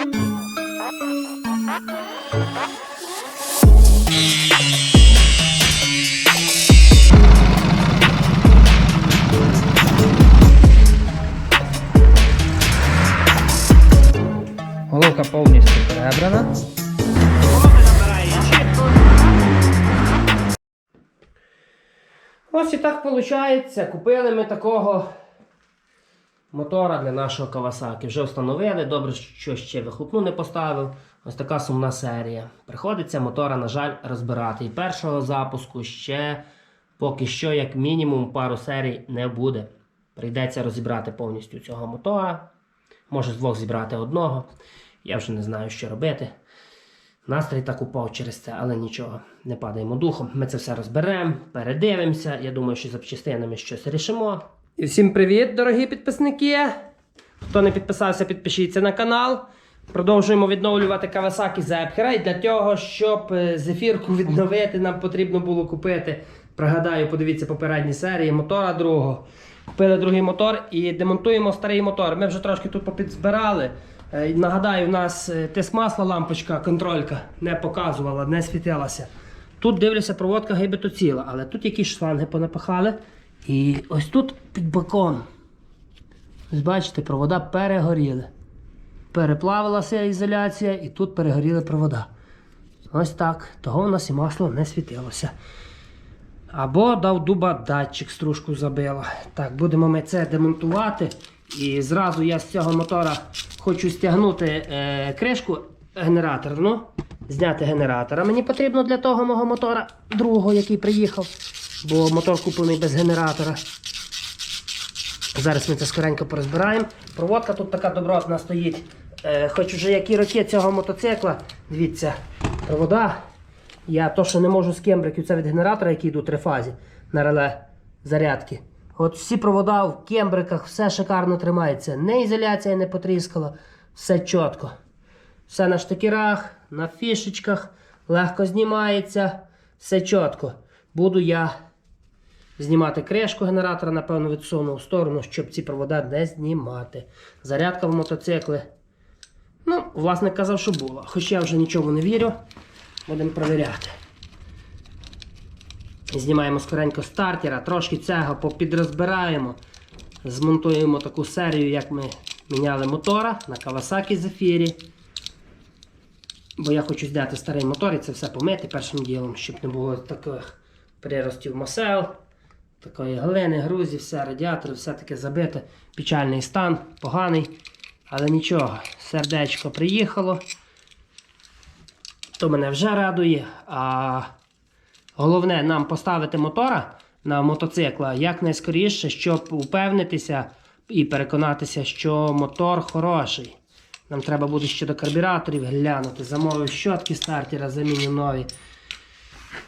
Головка повністю перебрана. Ось і так виходить. Купили ми такого мотора для нашого Кавасаки. Вже встановили. Добре, що ще вихлопну не поставив. Ось така сумна серія. Приходиться мотора, на жаль, розбирати. І першого запуску ще поки що, як мінімум, пару серій не буде. Прийдеться розібрати повністю цього мотора. Може з двох зібрати одного. Я вже не знаю, що робити. Настрій так упав через це, але нічого, не падаємо духом. Ми це все розберемо, передивимося. Я думаю, що запчастинами щось рішимо. І всім привіт, дорогі підписники! Хто не підписався, підпишіться на канал. Продовжуємо відновлювати Kawasaki Zephyr. І для того, щоб е, зефірку відновити, нам потрібно було купити. Пригадаю, подивіться попередні серії мотора другого. Купили другий мотор і демонтуємо старий мотор. Ми вже трошки тут попідзбирали. Е, Нагадаю, у нас е, тиск масла, лампочка, контролька не показувала, не світилася. Тут дивлюся, проводка гибито ціла, але тут якісь шланги понапихали. І ось тут під боком. Ось бачите, провода перегоріли. Переплавилася ізоляція і тут перегоріли провода. Ось так. Того у нас і масло не світилося. Або дав дуба датчик, стружку забила. Так, будемо ми це демонтувати. І зразу я з цього мотора хочу стягнути е, кришку генераторну, зняти генератора. Мені потрібно для того мого мотора другого, який приїхав, бо мотор куплений без генератора. Зараз ми це скоренько порозбираємо. Проводка тут така добротна стоїть. Е, хоч уже які роки цього мотоцикла, дивіться, провода. Я то, що не можу з кембриків, це від генератора, який йдуть три фазі на реле зарядки. От всі провода в кембриках, все шикарно тримається. Не ізоляція не потріскала, все чітко. Все на штикерах, на фішечках, легко знімається, все чітко. Буду я знімати кришку генератора, напевно, відсуну в сторону, щоб ці провода не знімати. Зарядка в мотоцикли. Ну, власник казав, що була. Хоч я вже нічого не вірю. Будемо перевіряти. Знімаємо скоренько стартера, трошки цього попідрозбираємо. Змонтуємо таку серію, як ми міняли мотора на Kawasaki Zephyr. Бо я хочу зняти старий мотор і це все помити першим ділом, щоб не було таких приростів масел, такої глини, грузі, все, радіатор, все таке забите. Печальний стан, поганий. Але нічого, сердечко приїхало. То мене вже радує. А головне нам поставити мотора на мотоцикла якнайскоріше, щоб упевнитися і переконатися, що мотор хороший. Нам треба буде ще до карбюраторів глянути. Замовив щотки стартера, заміню нові.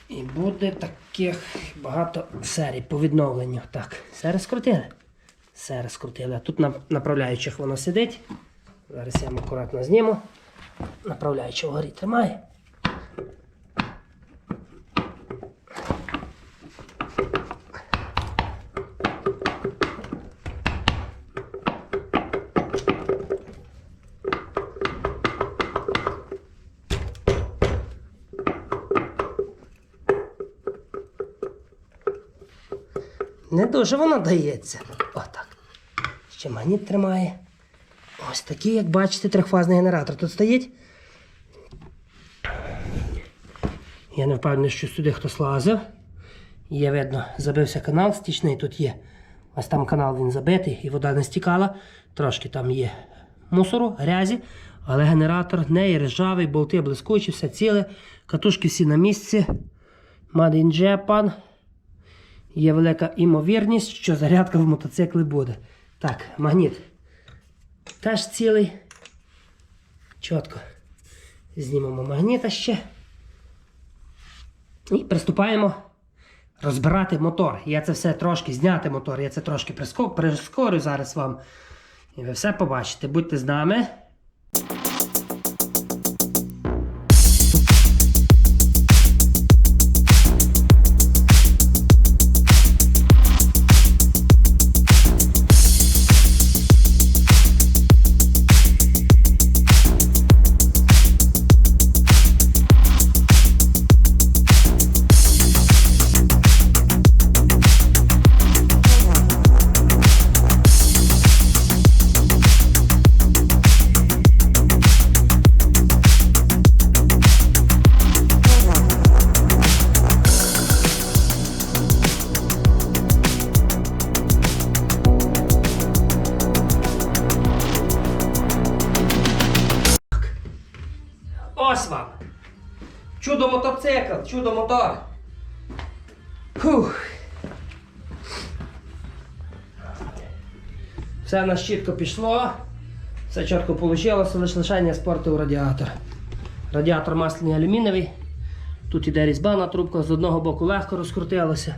І буде таких багато серій по відновленню. Так, все розкрутили. Все розкрутили. Тут на направляючих воно сидить. Зараз я вам акуратно зніму. Направляючи вгорі тримає. Не дуже воно дається. Отак. Ще магніт тримає. Ось такий, як бачите, трьохфазний генератор тут стоїть. Я не впевнений, що сюди хтось лазив. Є видно, забився канал стічний, тут є. Ось там канал він забитий і вода не стікала. Трошки там є мусору, грязі, але генератор не ржавий, болти блискучі, все ціле. Катушки всі на місці. Japan. Є велика імовірність, що зарядка в мотоциклі буде. Так, магніт. Теж цілий. Чітко. Знімемо магніта ще. І приступаємо розбирати мотор. Я це все трошки зняти мотор, я це трошки приско- прискорю зараз вам. І ви все побачите. Будьте з нами. Мотоцикл, чудо мотор. Все на чітко пішло. Все чітко вийшло, лише лишення спортив радіатор. Радіатор масляний алюмінієвий. Тут іде різьба на трубках, з одного боку легко розкрутилося,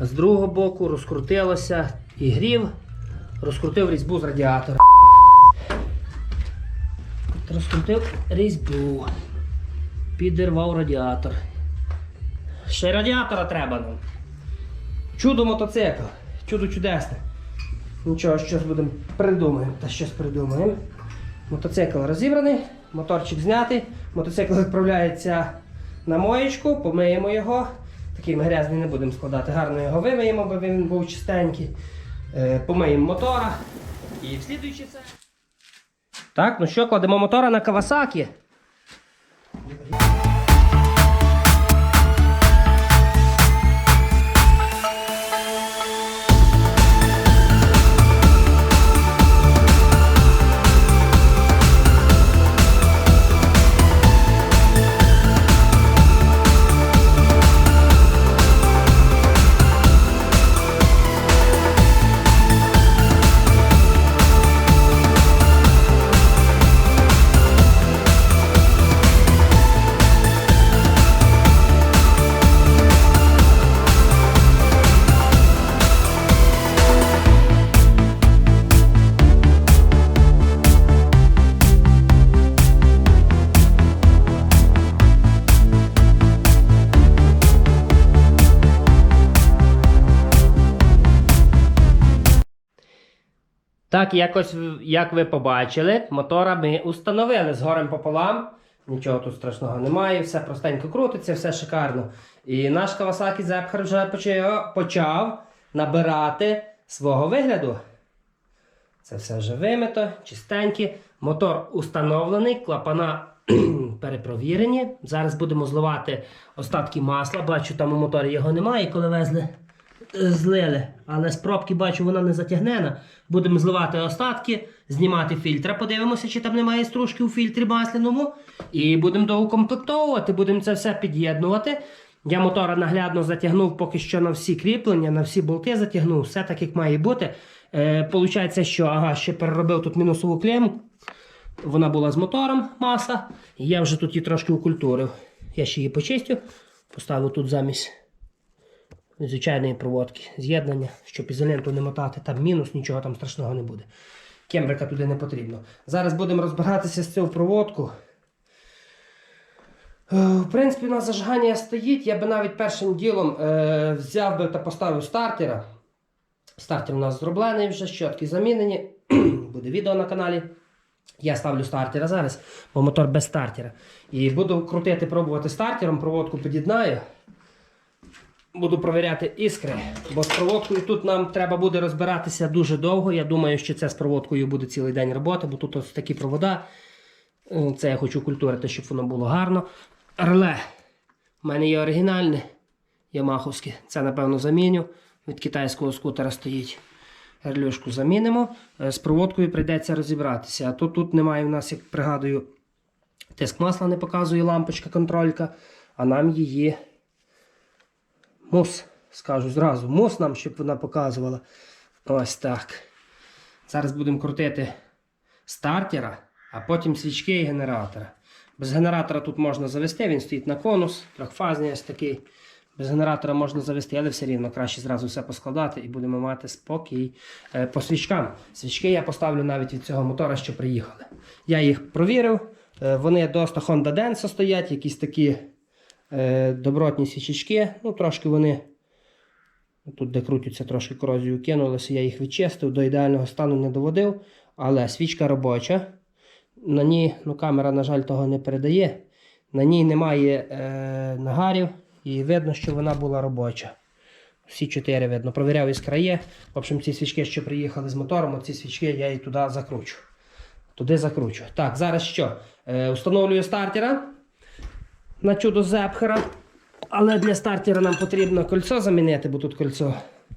а з другого боку розкрутилося і грів, розкрутив різьбу з радіатора. Розкрутив різьбу. Підірвав радіатор. Ще радіатора треба нам. Чудо мотоцикл. Чудо чудесне. Нічого, щось будемо придумаємо. Та щось придумаємо. Мотоцикл розібраний, моторчик знятий, мотоцикл відправляється на моєчку, помиємо його. Такий ми грязний не будемо складати. Гарно його вимиємо, бо він був чистенький. Е, помиємо мотора. І в слідуючий це. Так, ну що, кладемо мотора на Кавасакі. Так, якось, як ви побачили, мотора ми установили з горем пополам. Нічого тут страшного немає, все простенько крутиться, все шикарно. І наш Kawasaki Zephyr вже почав, набирати свого вигляду. Це все вже вимито, чистеньке. Мотор установлений, клапана перепровірені. Зараз будемо зливати остатки масла. Бачу, там у моторі його немає, коли везли злили. Але з пробки бачу, вона не затягнена. Будемо зливати остатки, знімати фільтра. Подивимося, чи там немає стружки у фільтрі масляному. І будемо доукомплектовувати, будемо це все під'єднувати. Я мотора наглядно затягнув поки що на всі кріплення, на всі болти затягнув, все так як має бути. Е, Получається, що ага, ще переробив тут мінусову клему. Вона була з мотором маса. Я вже тут її трошки укультурив. Я ще її почистю, поставив тут замість звичайної проводки, з'єднання, щоб ізоленту не мотати, там мінус, нічого там страшного не буде. Кембрика туди не потрібно. Зараз будемо розбиратися з цю проводку. Е, В принципі, у нас зажигання стоїть. Я би навіть першим ділом е, взяв би та поставив стартера. Стартер у нас зроблений вже, щотки замінені. Буде відео на каналі. Я ставлю стартера зараз, бо мотор без стартера. І буду крутити, пробувати стартером, проводку під'єднаю. Буду провіряти іскри, бо з проводкою тут нам треба буде розбиратися дуже довго. Я думаю, що це з проводкою буде цілий день роботи, бо тут ось такі провода. Е, Це я хочу культурити, щоб воно було гарно. Реле. У мене є оригінальне ямаховське. Це, напевно, заміню. Від китайського скутера стоїть. Релюшку замінимо. Е, З проводкою прийдеться розібратися. А то тут немає в нас, як пригадую, тиск масла не показує лампочка контролька, а нам її мус, скажу зразу, мус нам, щоб вона показувала. Ось так. Зараз будемо крутити стартера, а потім свічки і генератора. Без генератора тут можна завести, він стоїть на конус, трьохфазний ось такий. Без генератора можна завести, але все рівно краще зразу все поскладати і будемо мати спокій Е, по свічкам. Свічки я поставлю навіть від цього мотора, що приїхали. Я їх провірив. Е, Вони досить Honda Denso стоять, якісь такі добротні свічечки. Ну, трошки вони тут, де крутяться, трошки корозію кинулися, я їх відчистив, до ідеального стану не доводив. Але свічка робоча. На ній ну, камера, на жаль, того не передає. На ній немає е, нагарів і видно, що вона була робоча. Всі чотири видно. Провіряв із краї. В общем, ці свічки, що приїхали з мотором, ці свічки я і туди закручу. Туди закручу. Так, зараз що? Е, установлюю стартера на чудо зепхера. Але для стартера нам потрібно кольцо замінити, бо тут кольцо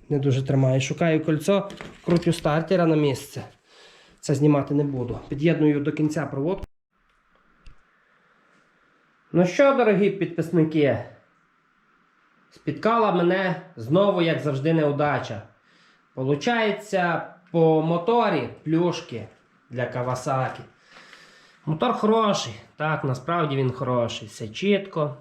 не дуже тримає. Шукаю кольцо, крутю стартера на місце. Це знімати не буду. Під'єдную до кінця проводку. Ну що, дорогі підписники? Спіткала мене знову, як завжди, неудача. Получається, по моторі плюшки для Кавасакі. Мотор хороший. Так, насправді він хороший. Все чітко,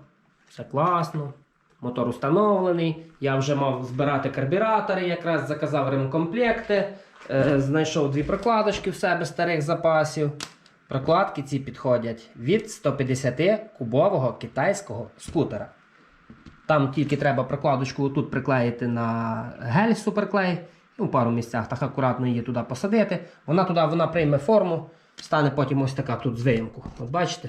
все класно. Мотор установлений. Я вже мав збирати карбюратори, якраз заказав ремкомплекти. Е, знайшов дві прокладочки в себе старих запасів. Прокладки ці підходять від 150 кубового китайського скутера. Там тільки треба прокладочку тут приклеїти на гель суперклей. У пару місцях так акуратно її туди посадити. Вона туди вона прийме форму, стане потім ось така тут з виїмку. От бачите?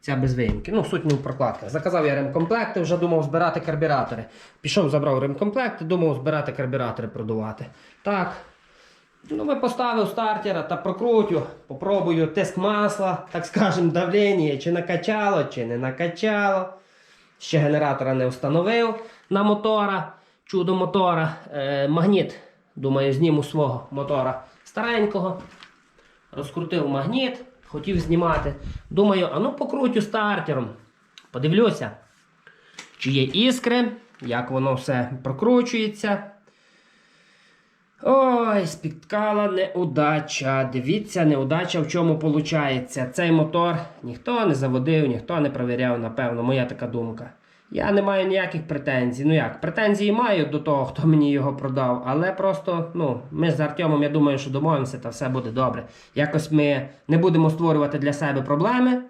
Ця без виїмки. Ну, суть не в прокладках. Заказав я ремкомплекти, вже думав збирати карбюратори. Пішов, забрав ремкомплекти, думав збирати карбюратори продувати. Так. Ну, ми поставив стартера та прокрутю, попробую тиск масла, так скажемо, давлення, чи накачало, чи не накачало. Ще генератора не встановив на мотора, чудо мотора. Е, магніт, думаю, зніму свого мотора старенького. Розкрутив магніт, хотів знімати. Думаю, а ну покрутю стартером. Подивлюся, чи є іскри, як воно все прокручується. Ой, спіткала неудача. Дивіться, неудача в чому виходить. Цей мотор ніхто не заводив, ніхто не провіряв, напевно, моя така думка. Я не маю ніяких претензій. Ну як, претензії маю до того, хто мені його продав, але просто, ну, ми з Артемом, я думаю, що домовимося та все буде добре. Якось ми не будемо створювати для себе проблеми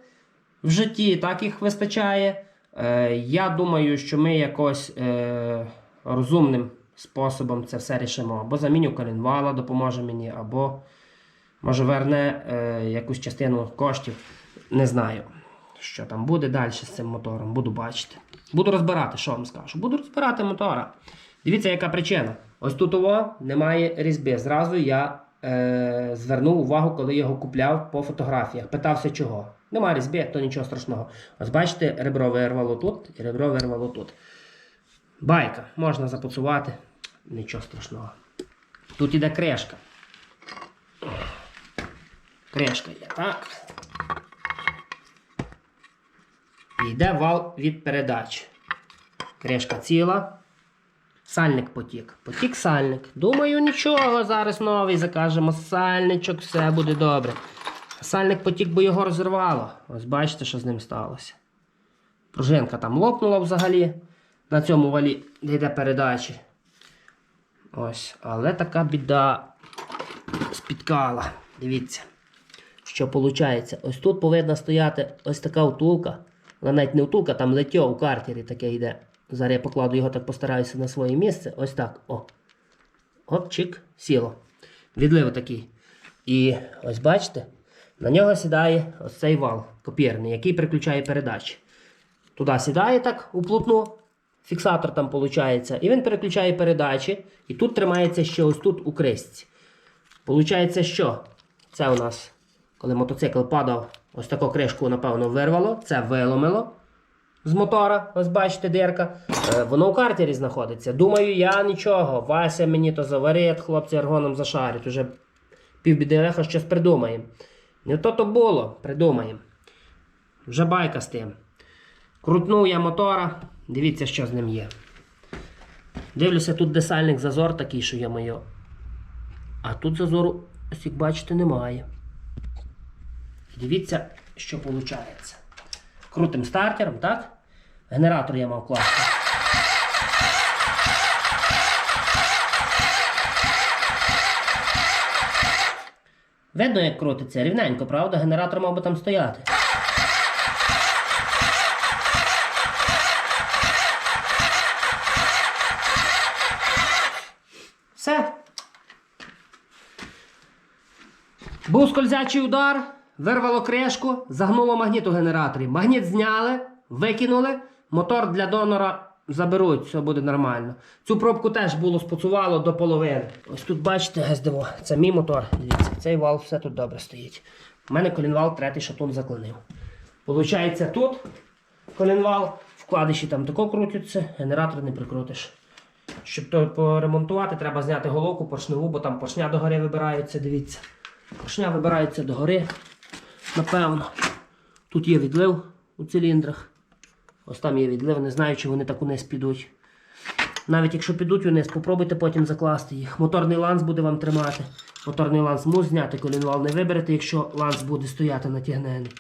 в житті, так їх вистачає. Е, я думаю, що ми якось е, розумним способом це все рішимо. Або заміню колінвала, допоможе мені, або може верне е, якусь частину коштів. Не знаю, що там буде далі з цим мотором. Буду бачити. Буду розбирати, що вам скажу. Буду розбирати мотора. Дивіться, яка причина. Ось тут ово немає різьби. Зразу я е, звернув увагу, коли його купляв по фотографіях. Питався чого. Немає різьби, то нічого страшного. Ось бачите, ребро вирвало тут і ребро вирвало тут. Байка, можна запуцувати, нічого страшного. Тут іде крешка. Крешка йде, так. І йде вал від передач. Крешка ціла. Сальник потік. Потік сальник. Думаю, нічого, зараз новий закажемо сальничок, все буде добре. Сальник потік, бо його розірвало. Ось бачите, що з ним сталося. Пружинка там лопнула взагалі на цьому валі, де йде передачі. Ось, але така біда спіткала. Дивіться, що виходить. Ось тут повинна стояти ось така втулка. Навіть не втулка, там летьо у картері таке йде. Зараз я покладу його так постараюся на своє місце. Ось так. О. Оп, чик, сіло. Відлив такий. І ось бачите, на нього сідає ось цей вал копірний, який приключає передачі. Туди сідає так у плотну, фіксатор там виходить, і він переключає передачі. І тут тримається ще ось тут у крестці. Получається, що? Це у нас, коли мотоцикл падав, ось таку кришку, напевно, вирвало, це виломило з мотора, ось бачите, дирка. Е, воно у картері знаходиться. Думаю, я нічого. Вася мені то заварить, хлопці аргоном зашарять. Уже півбіди леха щось придумаємо. Не то то було, придумаємо. Вже байка з тим. Крутнув я мотора, дивіться, що з ним є. Дивлюся, тут десальник зазор такий, що є моє. А тут зазору, ось як бачите, немає. Дивіться, що виходить. Крутим стартером, так? Генератор я мав класти. Видно, як крутиться, рівненько, правда? Генератор мав би там стояти. Все. Був скользячий удар, вирвало кришку, загнуло магніт у генераторі. Магніт зняли, викинули, мотор для донора заберуть, все буде нормально. Цю пробку теж було спуцувало до половини. Ось тут бачите, гездиво, це мій мотор. Дивіться, цей вал все тут добре стоїть. У мене колінвал третій шатун заклинив. Получається тут колінвал, вкладиші там тако крутяться, генератор не прикрутиш. Щоб то поремонтувати, треба зняти головку поршневу, бо там поршня догори вибирається, дивіться. Поршня вибирається догори. Напевно. Тут є відлив у циліндрах. Ось там є відлив, не знаю, чи вони так униз підуть. Навіть якщо підуть униз, попробуйте потім закласти їх. Моторний ланц буде вам тримати. Моторний ланц мус зняти, колінвал не виберете, якщо ланц буде стояти натягнений.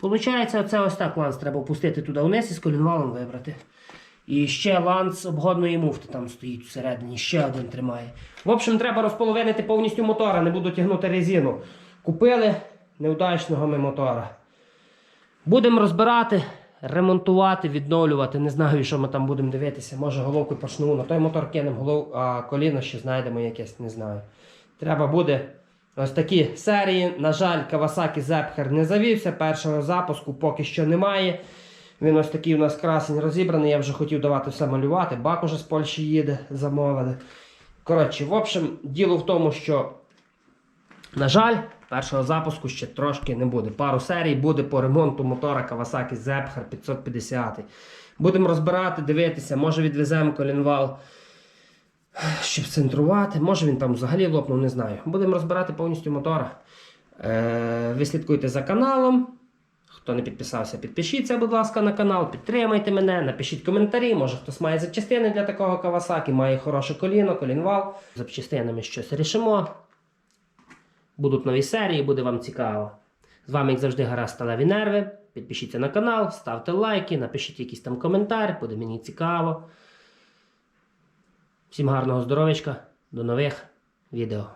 Получається, оце ось так ланц треба опустити туди вниз і з колінвалом вибрати. І ще ланц обгодної муфти там стоїть всередині, ще один тримає. В общем, треба розполовинити повністю мотора, не буду тягнути резину. Купили неудачного ми мотора. Будемо розбирати, ремонтувати, відновлювати. Не знаю, що ми там будемо дивитися. Може головку почну. На той мотор кинемо, голов... а коліно ще знайдемо якесь, не знаю. Треба буде ось такі серії. На жаль, Kawasaki Zephyr не завівся. Першого запуску поки що немає. Він ось такий у нас красень розібраний. Я вже хотів давати все малювати. Бак уже з Польщі їде, замовили. Коротше, в общем, діло в тому, що, на жаль, першого запуску ще трошки не буде. Пару серій буде по ремонту мотора Kawasaki Zephyr 550. Будемо розбирати, дивитися, може відвеземо колінвал, щоб центрувати. Може він там взагалі лопнув, не знаю. Будемо розбирати повністю мотора. Е, ви слідкуйте за каналом. Хто не підписався, підпишіться, будь ласка, на канал, підтримайте мене, напишіть коментарі. Може хтось має запчастини для такого Кавасакі, має хороше коліно, колінвал. З Запчастинами щось рішимо. Будуть нові серії, буде вам цікаво. З вами, як завжди, гаразд сталеві нерви. Підпишіться на канал, ставте лайки, напишіть якийсь там коментар, буде мені цікаво. Всім гарного здоров'ячка, до нових відео.